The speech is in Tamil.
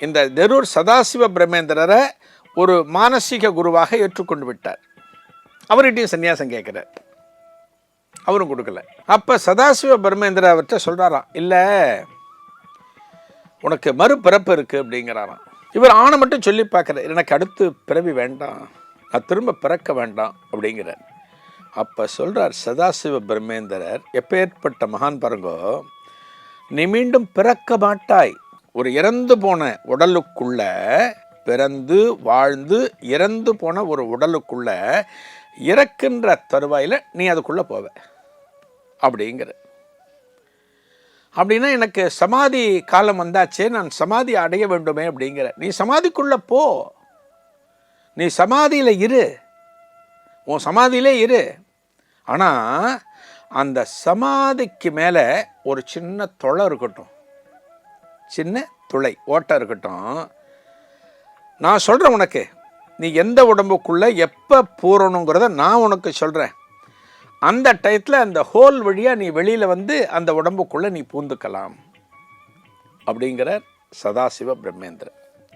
இந்த தெரூர் சதாசிவ பிரமேந்திரரை ஒரு மானசீக குருவாக ஏற்றுக்கொண்டு விட்டார். அவர்கிட்டையும் சன்னியாசம் கேட்குறார். அவரும் கொடுக்கல. அப்போ சதாசிவ பிரமேந்திர அவர்கிட்ட சொல்கிறாராம் இல்லை உனக்கு மறுபிறப்பு இருக்குது அப்படிங்கிறாராம். இவர் ஆணை மட்டும் சொல்லி பார்க்குறார் எனக்கு அடுத்து பிறவி வேண்டாம் நான் திரும்ப பிறக்க வேண்டாம் அப்படிங்கிறார். அப்போ சொல்கிறார் சதாசிவ பிரம்மேந்திரர் எப்பேற்பட்ட மகான் பாருங்கோ நீ மீண்டும் பிறக்க மாட்டாய் ஒரு இறந்து போன உடலுக்குள்ள பிறந்து வாழ்ந்து இறந்து போன ஒரு உடலுக்குள்ள இறக்கின்ற தருவாயில் நீ அதுக்குள்ளே போவ. அப்படிங்கிற. அப்படின்னா எனக்கு சமாதி காலம் வந்தாச்சே நான் சமாதி அடைய வேண்டுமே அப்படிங்கிற. நீ சமாதிக்குள்ளே போ. நீ சமாதியில் இரு. உன் சமாதியிலே இரு. ஆனால் அந்த சமாதிக்கு மேலே ஒரு சின்ன தொலை இருக்கட்டும். சின்ன துளை ஓட்டை இருக்கட்டும். நான் சொல்கிறேன் உனக்கு. நீ எந்த உடம்புக்குள்ளே எப்போ பூரணுங்கிறத நான் உனக்கு சொல்கிறேன் அந்த டயத்தில் அந்த ஹோல் வழியாக நீ வெளியில் வந்து அந்த உடம்புக்குள்ளே நீ பூந்துக்கலாம். அப்படிங்கிற சதாசிவ பிரம்மேந்திரன்.